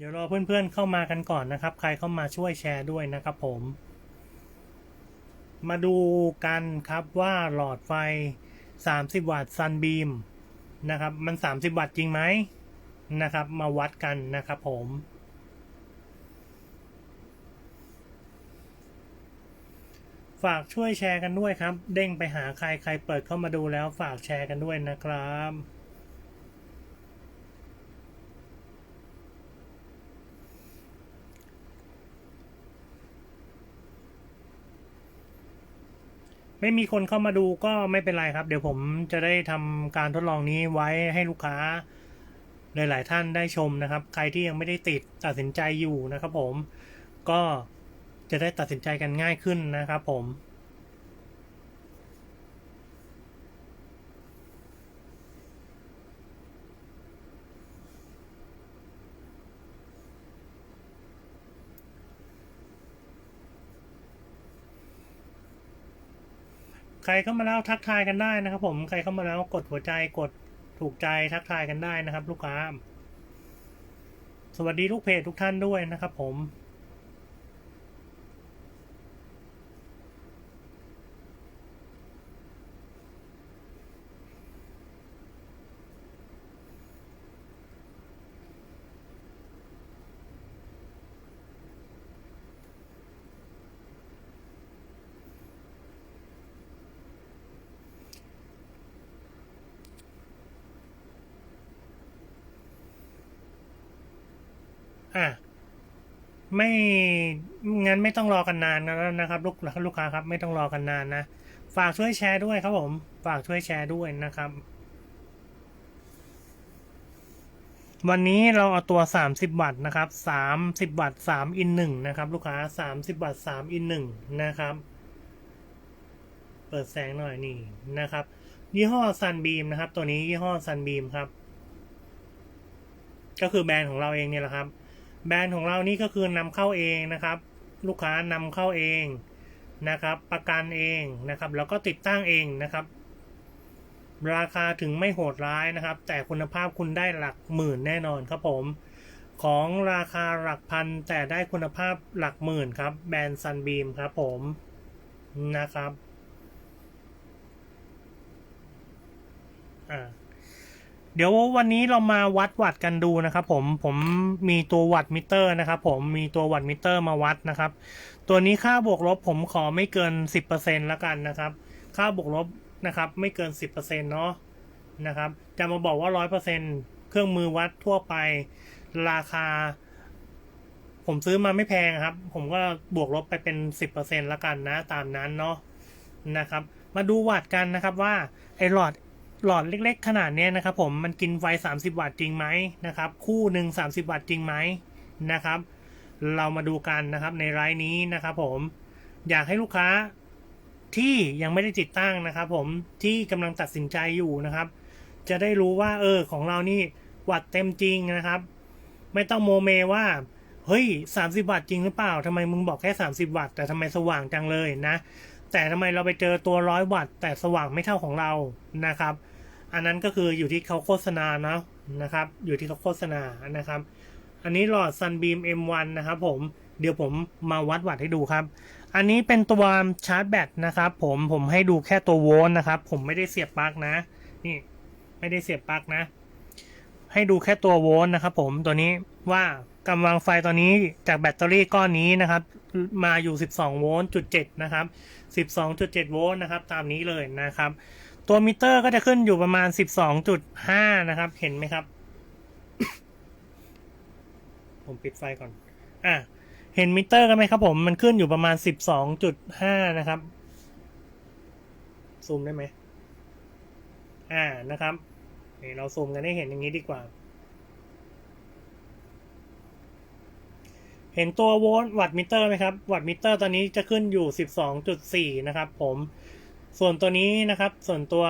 เดี๋ยวรอเพื่อนๆเข้ามากันก่อนนะครับ ใครเข้ามาช่วยแชร์ด้วยนะครับผม มาดูกันครับว่าหลอดไฟ 30 วัตต์ซันบีมนะครับ มัน 30 วัตต์จริงไหมนะครับ มาวัดกันนะครับผมฝากช่วยแชร์กันด้วยครับ เด้งไปหาใครใครเปิดเข้ามาดูแล้วฝากแชร์กันด้วยนะครับ ไม่มีคนเข้ามาดูก็ไม่เป็นไรครับ เดี๋ยวผมจะได้ทำการทดลองนี้ไว้ให้ลูกค้าหลาย ๆ ท่านได้ชมนะครับ ใครที่ยังไม่ได้ติดตัดสินใจอยู่นะครับผมก็จะได้ตัดสินใจกันง่ายขึ้นนะครับผม ใครเข้ามาแล้วทักทายกันได้นะครับ ผมใครเข้ามาแล้วกดหัวใจกดถูกใจทักทายกันได้นะครับ ลูกค้า สวัสดีลูกเพจทุกท่านด้วยนะครับ ผม อะไม่งั้นไม่ต้องรอกันนานแล้วนะครับลูกลูกค้าครับ ไม่ต้องรอกันนานนะฝากช่วยแชร์ด้วยครับผม ฝากช่วยแชร์ด้วยนะครับ วันนี้เราเอาตัว 30 วัตต์นะครับ 30 วัตต์3อิน1นะครับ ลูกค้า 30 วัตต์3อิน1นะครับ เปิดแสงหน่อยนี่นะครับ ยี่ห้อ Sunbeam นะครับ ตัวนี้ยี่ห้อ Sunbeam ครับ ก็คือแบรนด์ของเราเองเนี่ยแหละครับ แบรนด์ของเรานี่ก็คือนำเข้าเองนะครับ ลูกค้านำเข้าเองนะครับ ประกันเองนะครับ แล้วก็ติดตั้งเองนะครับ ราคาถึงไม่โหดร้ายนะครับ แต่คุณภาพคุณได้หลักหมื่นแน่นอนครับผม ของราคาหลักพันแต่ได้คุณภาพหลักหมื่นครับแบรนด์ซันบีมครับผมนะครับ อ่า เดี๋ยววันนี้เรามาวัดวัดกันดูนะครับผมผมมีตัววัดมิเตอร์นะครับผมมีตัววัดมิเตอร์มาวัดนะครับ ตัวนี้ค่าบวกลบผมขอไม่เกิน 10%แล้วกันนะครับ ค่าบวกลบนะครับ ไม่เกิน 10%เนาะนะครับจะมาบอกว่า 100%เครื่องมือวัดทั่วไปราคา ผมซื้อมาไม่แพงครับ ผมก็บวกลบไปเป็น 10%แล้วกันนะ ตามนั้นเนาะนะครับ มาดูวัดกันนะครับว่าไอหลอด หลอดเล็กๆ ขนาดเนี้ยนะครับผมมันกินไฟ 30 วัตต์จริงไหมนะครับ คู่หนึ่ง30 วัตต์จริงไหมนะครับ เรามาดูกันนะครับในไลน์นี้นะครับผมอยากให้ลูกค้าที่ยังไม่ได้ติดตั้งนะครับ ผมที่กำลังตัดสินใจอยู่นะครับ จะได้รู้ว่าเออของเรานี่วัตต์เต็มจริงนะครับ ไม่ต้องโมเมว่าเฮ้ย 30 วัตต์จริงหรือเปล่าทำไมมึงบอกแค่ 30 วัตต์แต่ทำไมสว่างจังเลยนะ แต่ทำไมเราไปเจอตัวร้อยวัตต์แต่สว่างไม่เท่าของเรานะครับ อันนั้นก็คืออยู่ที่เขาโฆษณาเนาะนะครับ อยู่ที่เขาโฆษณานะครับ อันนี้หลอด Sunbeam M1 นะครับผมเดี๋ยวผมมาวัดวัดให้ดูครับ อันนี้เป็นตัวชาร์จแบตนะครับผมผมให้ดูแค่ตัวโวลต์นะครับ ผมไม่ได้เสียบปลั๊กนะ นี่ไม่ได้เสียบปลั๊กนะ ให้ดูแค่ตัวโวลต์นะครับ ผมตัวนี้ว่ากำลังไฟตอนนี้จากแบตเตอรี่ก้อนนี้นะครับ มาอยู่ 12 โวลต์จุด7นะครับ 12.7 โวลต์นะครับ ตามนี้เลยนะครับ ตัวมิเตอร์ก็จะขึ้นอยู่ประมาณ 12.5 นะครับ เห็นไหมครับ ผมปิดไฟก่อน อะ เห็นมิเตอร์กันไหมครับผม มันขึ้นอยู่ประมาณ 12.5 นะครับ ซูมได้ไหม อ่า นะครับนี่เราซูมกันให้เห็นอย่างนี้ดีกว่า เห็นตัวโวลต์วัตต์มิเตอร์ไหมครับ วัตต์มิเตอร์ตอนนี้จะขึ้นอยู่ 12.4 นะครับผม ส่วนตัวนี้นะครับ ส่วนตัว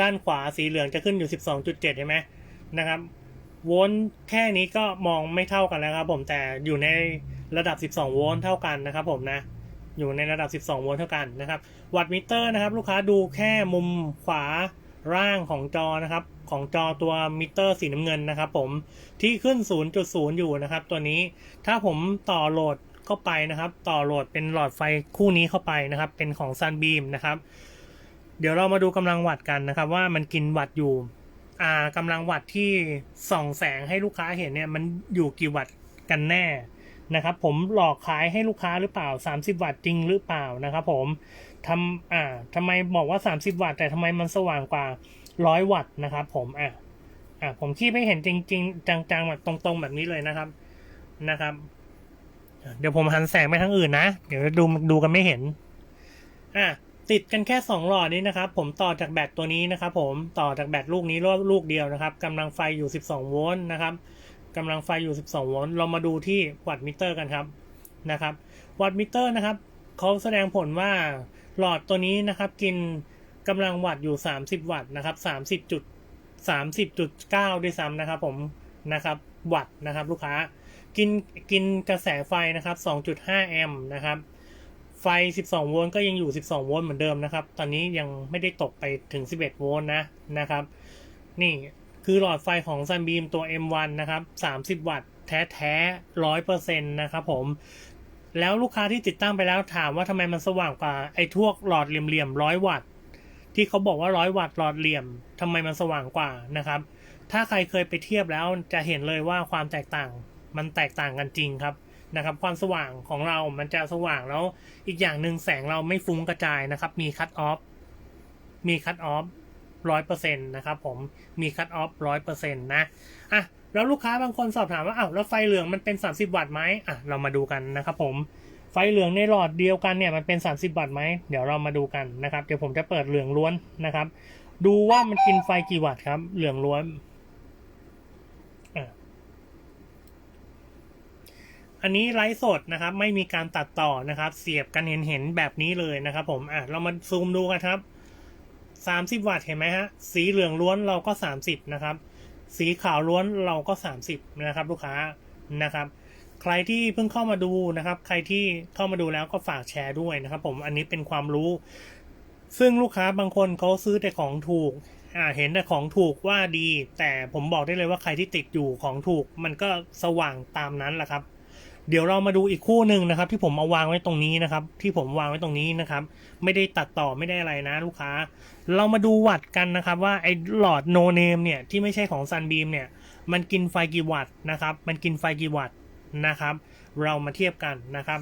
ด้านขวาสีเหลืองจะขึ้นอยู่ 12.7ใช่ไหมนะครับโวลต์แค่นี้ก็มองไม่เท่ากันแล้วครับผมแต่อยู่ในระดับ 12 โวลต์เท่ากันนะครับผมนะอยู่ในระดับ 12 โวลต์เท่ากันนะครับ วัตต์มิเตอร์นะครับลูกค้าดูแค่มุมขวาร่างของจอนะครับ ของจอตัวมิเตอร์สีน้ำเงินนะครับผมที่ขึ้น 0.0 อยู่นะครับ ตัวนี้ถ้าผมต่อโหลด เข้าไปนะครับ ต่อโหลดเป็นหลอดไฟคู่นี้เข้าไปนะครับ เป็นของ Sunbeam นะครับ เดี๋ยวเรามาดูกำลังวัตต์กันนะครับ ว่ามันกินวัตต์อยู่อ่ากำลังวัตต์ที่ส่องแสงให้ลูกค้าเห็นเนี่ยมันอยู่กี่วัตต์กันแน่นะครับ ผมหลอกขายให้ลูกค้าหรือเปล่า 30 วัตต์จริงหรือเปล่านะครับ ผมทำอ่าทำไมบอกว่า 30 วัตต์แต่ทำไมมันสว่างกว่า 100 วัตต์นะครับ ผมอะอะผมคีบให้เห็นจริง ๆ จังๆแบบตรงๆแบบนี้เลยนะครับนะครับ เดี๋ยวผมหันแสงไปทางอื่นนะ เดี๋ยวดูดูกันไม่เห็น อะติดกันแค่ 2 หลอดนี้นะครับ ผมต่อจากแบตตัวนี้นะครับผมต่อจากแบตลูกนี้ลูกเดียวนะครับกำลังไฟอยู่ 12 โวลต์นะครับกำลังไฟอยู่ 12 โวลต์เรามาดูที่วัตต์มิเตอร์กันครับนะครับ วัตต์มิเตอร์นะครับเขาแสดงผลว่าหลอดตัวนี้นะครับกินกำลังวัตต์อยู่ 30 วัตต์นะครับ30จุด30.9 ด้วยซ้ำนะครับผมนะครับวัตต์นะครับลูกค้า กินกินกระแสไฟนะครับ 2.5 แอมป์นะครับ ไฟ 12 โวลต์ก็ยังอยู่ 12 โวลต์เหมือนเดิมนะครับ ตอนนี้ยังไม่ได้ตกไปถึง 11 โวลต์นะนะครับ นี่คือหลอดไฟของ Sunbeam ตัว M1 นะครับ 30 วัตต์แท้แท้ร้อยเปอร์เซ็นต์นะครับผม แล้วลูกค้าที่ติดตั้งไปแล้วถามว่าทำไมมันสว่างกว่าไอ้ทวกหลอดเหลี่ยมๆร้อยวัตต์ที่เขาบอกว่าร้อยวัตต์หลอดเหลี่ยมทำไมมันสว่างกว่านะครับ ถ้าใครเคยไปเทียบแล้วจะเห็นเลยว่าความแตกต่าง มันแตกต่างกันจริงครับนะครับ ความสว่างของเรามันจะสว่างแล้ว อีกอย่างหนึ่งแสงเราไม่ฟุ้งกระจายนะครับ มีคัตออฟมีคัตออฟร้อยเปอร์เซ็นต์นะครับผมมีคัตออฟร้อยเปอร์เซ็นต์นะอะแล้วลูกค้าบางคนสอบถามว่าอ้าวแล้วไฟเหลืองมันเป็น 30 วัตต์ไหมอะเรามาดูกันนะครับผมไฟเหลืองในหลอดเดียวกันเนี่ยมันเป็น 30 วัตต์ไหมเดี๋ยวเรามาดูกันนะครับ เดี๋ยวผมจะเปิดเหลืองล้วนนะครับ ดูว่ามันกินไฟกี่วัตต์ครับ เหลืองล้วนอะ อันนี้ไลฟ์สดนะครับ ไม่มีการตัดต่อนะครับ เสียบกันเห็นเห็นแบบนี้เลยนะครับ ผมอะเรามาซูมดูกันครับ30วัตต์เห็นไหมฮะ สีเหลืองล้วนเราก็30นะครับ สีขาวล้วนเราก็30นะครับ ลูกค้านะครับ ใครที่เพิ่งเข้ามาดูนะครับ ใครที่เข้ามาดูแล้วก็ฝากแชร์ด้วยนะครับ ผมอันนี้เป็นความรู้ ซึ่งลูกค้าบางคนเขาซื้อแต่ของถูกอ่าเห็นแต่ของถูกว่าดี แต่ผมบอกได้เลยว่าใครที่ติดอยู่ของถูก มันก็สว่างตามนั้นแหละครับ เดี๋ยวเรามาดูอีกคู่หนึ่งนะครับ ที่ผมเอาวางไว้ตรงนี้นะครับ ที่ผมวางไว้ตรงนี้นะครับ ไม่ได้ตัดต่อไม่ได้อะไรนะ ลูกค้า เรามาดูวัตกันนะครับ ว่าไอ้หลอดโนเนมเนี่ยที่ไม่ใช่ของ Sunbeam เนี่ย มันกินไฟกี่วัตต์นะครับ มันกินไฟกี่วัตต์นะครับ เรามาเทียบกันนะครับ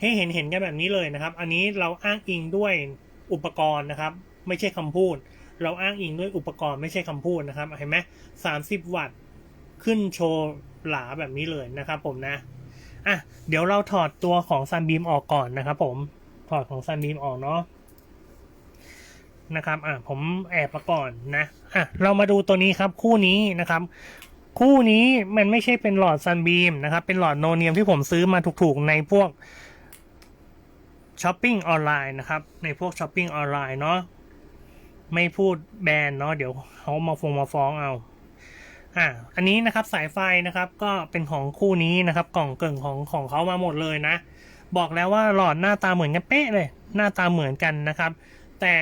ให้เห็นเห็นกันแบบนี้เลยนะครับ อันนี้เราอ้างอิงด้วยอุปกรณ์นะครับ ไม่ใช่คำพูด เราอ้างอิงด้วยอุปกรณ์ไม่ใช่คำพูดนะครับเห็นไหมสามสิบวัตต์ขึ้นโชว์หลาแบบนี้เลยนะครับผมนะ อะเดี๋ยวเราถอดตัวของ Sunbeam ออกก่อนนะครับผมถอดของ Sunbeam ออกเนาะนะครับ อะผมแอบมาก่อนนะอะเรามาดูตัวนี้ครับคู่นี้นะครับ คู่นี้มันไม่ใช่เป็นหลอด Sunbeam นะครับ เป็นหลอดโนเนียมที่ผมซื้อมาถูกๆในพวกช้อปปิ้งออนไลน์นะครับ ในพวกช้อปปิ้งออนไลน์เนาะไม่พูดแบรนด์เนาะเดี๋ยวเขามาฟงมาฟ้องเอา อ่าอันนี้นะครับสายไฟนะครับก็เป็นของคู่นี้นะครับ กล่องเกิ่งของของเขามาหมดเลยนะ บอกแล้วว่าหลอดหน้าตาเหมือนกันเป๊ะเลย หน้าตาเหมือนกันนะครับ แต่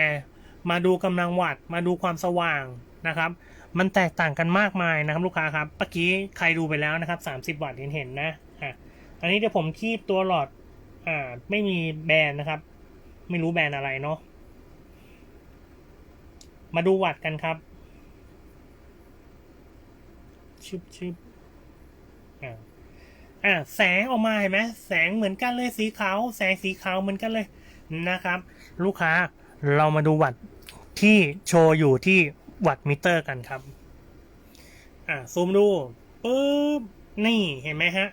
มาดูกำลังวัตต์มาดูความสว่างนะครับ มันแตกต่างกันมากมายนะครับลูกค้าครับเมื่อกี้ใครดูไปแล้วนะครับ 30 วัตต์เห็นเห็นนะอะอันนี้เดี๋ยวผมคีบตัวหลอดอ่าไม่มีแบรนด์นะครับ ไม่รู้แบรนด์อะไรเนาะมาดูวัตต์กันครับ ชึบชึบอ่าอ่าแสงออกมาเห็นไหมแสงเหมือนกันเลยสีขาวแสงสีขาวเหมือนกันเลยนะครับ ลูกค้าเรามาดูวัตต์ที่โชว์อยู่ที่วัตต์มิเตอร์กันครับ อ่าซูมดูปึ๊บนี่เห็นไหมฮะ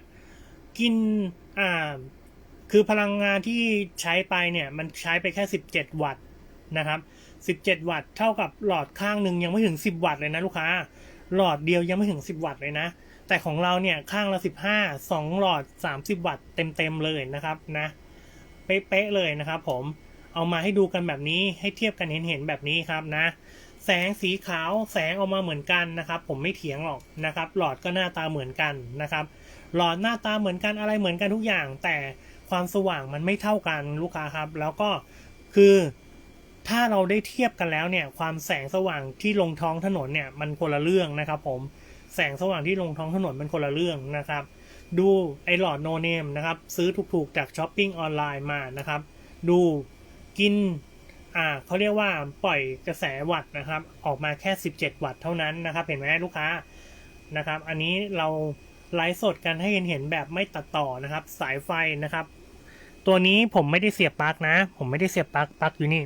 กินอ่าคือพลังงานที่ใช้ไปเนี่ย มันใช้ไปแค่ 17 วัตต์นะครับ 17 วัตต์เท่ากับหลอดข้างหนึ่งยังไม่ถึง 10 วัตต์เลยนะลูกค้า หลอดเดียวยังไม่ถึง 10 วัตต์เลยนะ แต่ของเราเนี่ยข้างละ 15 2 หลอด 30 วัตต์เต็มๆเลยนะครับนะ เป๊ะๆเลยนะครับผม เอามาให้ดูกันแบบนี้ให้เทียบกันเห็นๆแบบนี้ครับนะ แสงสีขาวแสงออกมาเหมือนกันนะครับ ผมไม่เถียงหรอกนะครับ หลอดก็หน้าตาเหมือนกันนะครับ หลอดหน้าตาเหมือนกันอะไรเหมือนกันทุกอย่าง แต่ความสว่างมันไม่เท่ากันลูกค้าครับ แล้วก็คือ ถ้าเราได้เทียบกันแล้วเนี่ยความแสงสว่างที่ลงท้องถนนเนี่ยมันคนละเรื่องนะครับผมแสงสว่างที่ลงท้องถนนมันคนละเรื่องนะครับ ดูไอหลอดโนเนมนะครับซื้อถูกๆจากช้อปปิ้งออนไลน์มานะครับ ดูกินอ่าเขาเรียกว่าปล่อยกระแสวัตต์นะครับ ออกมาแค่ 17 วัตต์เท่านั้นนะครับ เห็นไหมลูกค้านะครับ อันนี้เราไลฟ์สดกันให้เห็นเห็นแบบไม่ตัดต่อนะครับ สายไฟนะครับ ตัวนี้ผมไม่ได้เสียบปลั๊กนะ ผมไม่ได้เสียบปลั๊กปลั๊กอยู่นี่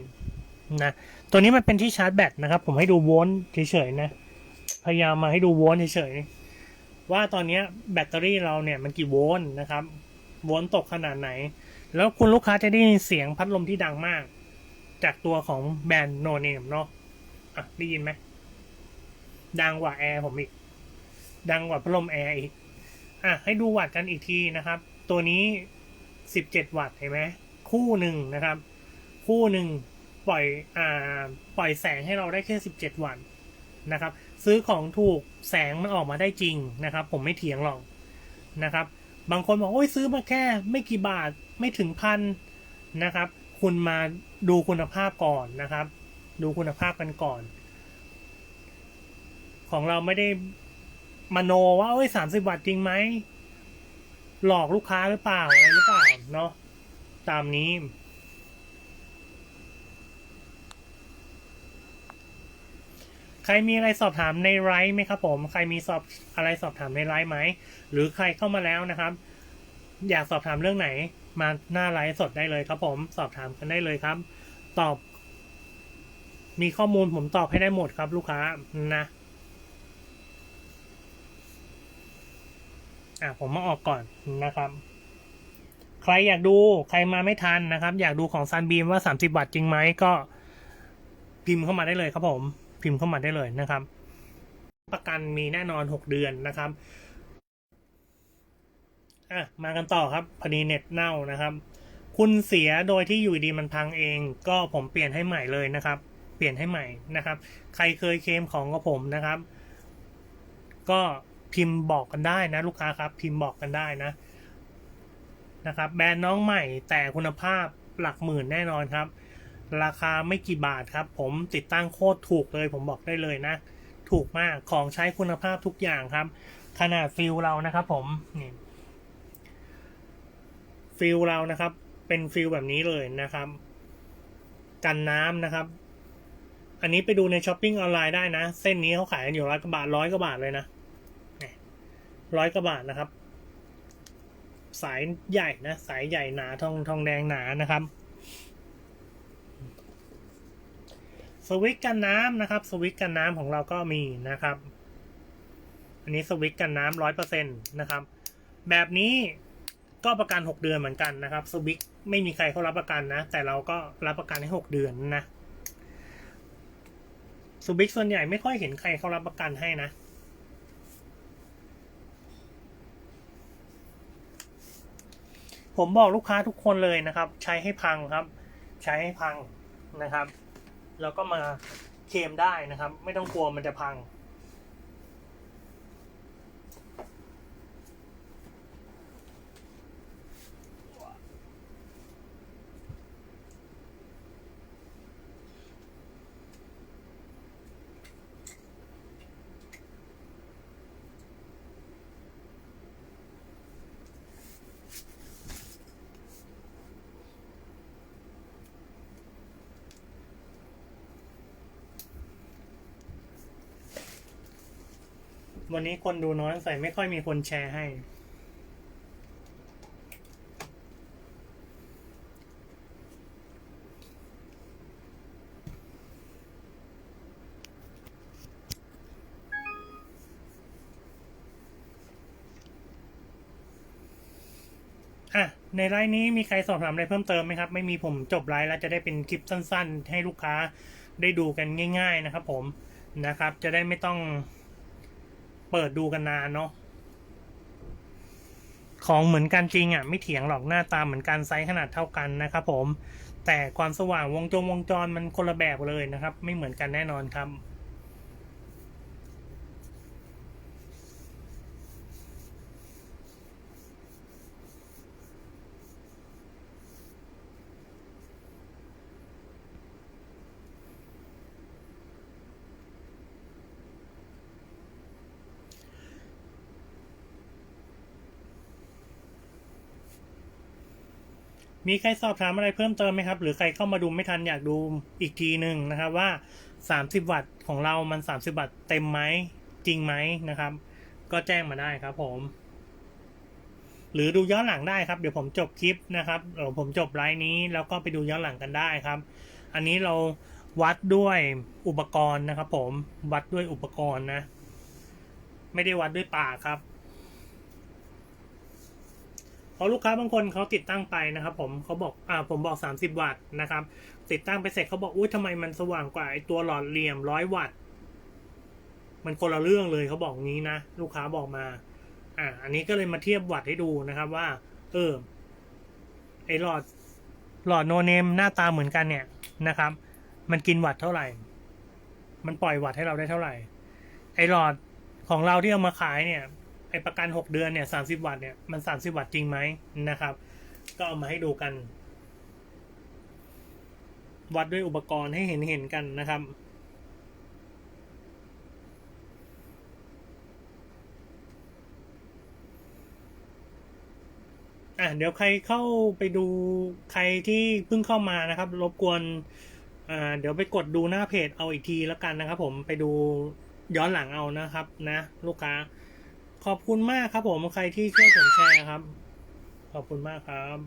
นะตัวนี้มันเป็นที่ชาร์จแบตนะครับ ผมให้ดูโวลต์เฉยๆนะ พยายามมาให้ดูโวลต์เฉยๆว่าตอนนี้แบตเตอรี่เราเนี่ยมันกี่โวลต์นะครับโวลต์ตกขนาดไหน แล้วคุณลูกค้าจะได้ยินเสียงพัดลมที่ดังมาก จากตัวของแบรนด์โนเนมเนาะอะได้ยินไหมดังกว่าแอร์ผมอีก ดังกว่าพัดลมแอร์อีกอะให้ดูวัตต์กันอีกทีนะครับ ตัวนี้ 17 วัตต์เห็นไหมคู่หนึ่งนะครับ คู่หนึ่ง ปล่อยอ่าปล่อยแสงให้เราได้แค่ 17 วัตต์นะครับ ซื้อของถูกแสงมันออกมาได้จริงนะครับ ผมไม่เถียงหรอกนะครับ บางคนบอกโอ้ยซื้อมาแค่ไม่กี่บาทไม่ถึงพันนะครับ คุณมาดูคุณภาพก่อนนะครับ ดูคุณภาพกันก่อน ของเราไม่ได้มโนว่าเอ้ยสามสิบวัตต์จริงไหมหลอกลูกค้าหรือเปล่าอะไรหรือเปล่าเนาะตามนี้ ใครมีอะไรสอบถามในไลฟ์ไหมครับผม ใครมีสอบอะไรสอบถามในไลฟ์ไหม หรือใครเข้ามาแล้วนะครับ อยากสอบถามเรื่องไหน มาหน้าไลฟ์สดได้เลยครับผม สอบถามกันได้เลยครับ ตอบ มีข้อมูลผมตอบให้ได้หมดครับ ลูกค้านะอะผมมาออกก่อนนะครับ ใครอยากดูใครมาไม่ทันนะครับ อยากดูของซันบีมว่า 30 วัตต์จริงไหมก็พิมพ์เข้ามาได้เลยครับผม พิมพ์เข้ามาได้เลยนะครับ ประกันมีแน่นอน 6 เดือนนะครับอะมากันต่อครับพอดีเน็ตเน่านะครับ คุณเสียโดยที่อยู่ดีมันพังเอง ก็ผมเปลี่ยนให้ใหม่เลยนะครับ เปลี่ยนให้ใหม่นะครับ ใครเคยเคมของกับผมนะครับ ก็พิมพ์บอกกันได้นะ ลูกค้าครับ พิมพ์บอกกันได้นะนะครับ แบรนด์น้องใหม่แต่คุณภาพหลักหมื่นแน่นอนครับ ราคาไม่กี่บาทครับ ผมติดตั้งโคตรถูกเลยผมบอกได้เลยนะ ถูกมากของใช้คุณภาพทุกอย่างครับ ขนาดฟิลเรานะครับ ผมนี่ฟิลเรานะครับ เป็นฟิลแบบนี้เลยนะครับ กันน้ำนะครับ อันนี้ไปดูในช้อปปิ้งออนไลน์ได้นะ เส้นนี้เขาขายกันอยู่ร้อยกว่าบาทร้อยกว่าบาทเลยนะร้อยกว่าบาทนะครับ สายใหญ่นะ สายใหญ่หนาทองทองแดงหนานะครับ สวิตช์กันน้ำนะครับ สวิตช์กันน้ำของเราก็มีนะครับ อันนี้สวิตช์กันน้ำร้อยเปอร์เซ็นต์นะครับ แบบนี้ก็ประกันหกเดือนเหมือนกันนะครับสวิตช์ไม่มีใครเขารับประกันนะ แต่เราก็รับประกันให้หกเดือนนะสวิตช์ส่วนใหญ่ไม่ค่อยเห็นใครเขารับประกันให้นะผมบอกลูกค้าทุกคนเลยนะครับ ใช้ให้พังครับ ใช้ให้พังนะครับ แล้วก็มาเคลมได้นะครับ ไม่ต้องกลัวมันจะพัง วันนี้คนดูน้อยใส่ไม่ค่อยมีคนแชร์ให้ อะ ในไลน์นี้มีใครสอบถามอะไรเพิ่มเติมไหมครับ ไม่มีผมจบไลน์แล้วจะได้เป็นคลิปสั้น ๆ ให้ลูกค้าได้ดูกันง่าย ๆ นะครับผมนะครับ จะได้ไม่ต้อง เปิดดูกันนานเนาะของเหมือนกันจริงอะไม่เถียงหรอกหน้าตาเหมือนกันไซส์ขนาดเท่ากันนะครับผมแต่ความสว่างวงจรวงจรมันคนละแบบเลยนะครับ ไม่เหมือนกันแน่นอนครับ มีใครสอบถามอะไรเพิ่มเติมไหมครับ หรือใครเข้ามาดูไม่ทันอยากดูอีกทีหนึ่งนะครับว่า 30 วัตต์ของเรามัน 30 วัตต์เต็มไหมจริงไหมนะครับ ก็แจ้งมาได้ครับผม หรือดูย้อนหลังได้ครับ เดี๋ยวผมจบคลิปนะครับเดี๋ยวผมจบไลน์นี้แล้วก็ไปดูย้อนหลังกันได้ครับ อันนี้เราวัดด้วยอุปกรณ์นะครับ ผมวัดด้วยอุปกรณ์นะ ไม่ได้วัดด้วยปากครับ เพราะลูกค้าบางคนเขาติดตั้งไปนะครับผมเขาบอกอ่าผมบอก 30 วัตต์นะครับ ติดตั้งไปเสร็จเขาบอกอุ้ยทำไมมันสว่างกว่าไอตัวหลอดเหลี่ยมร้อยวัตต์มันคนละเรื่องเลยเขาบอกงี้นะ ลูกค้าบอกมา อ่า อันนี้ก็เลยมาเทียบวัตต์ให้ดูนะครับว่า เออไอหลอดหลอดโนเนมหน้าตาเหมือนกันเนี่ยนะครับ มันกินวัตต์เท่าไหร่ มันปล่อยวัตต์ให้เราได้เท่าไหร่ ไอหลอดของเราที่เอามาขายเนี่ย ไอประกันหกเดือนเนี่ยสามสิบวัตต์เนี่ยมันสามสิบวัตต์จริงไหมนะครับ ก็เอามาให้ดูกัน วัดด้วยอุปกรณ์ให้เห็นเห็นกันนะครับอะเดี๋ยวใครเข้าไปดูใครที่เพิ่งเข้ามานะครับ รบกวนอ่าเดี๋ยวไปกดดูหน้าเพจเอาอีกทีแล้วกันนะครับ ผมไปดูย้อนหลังเอานะครับ นะ ลูกค้า ขอบคุณมากครับผมใครที่ช่วยผมแชร์ครับ ขอบคุณมากครับ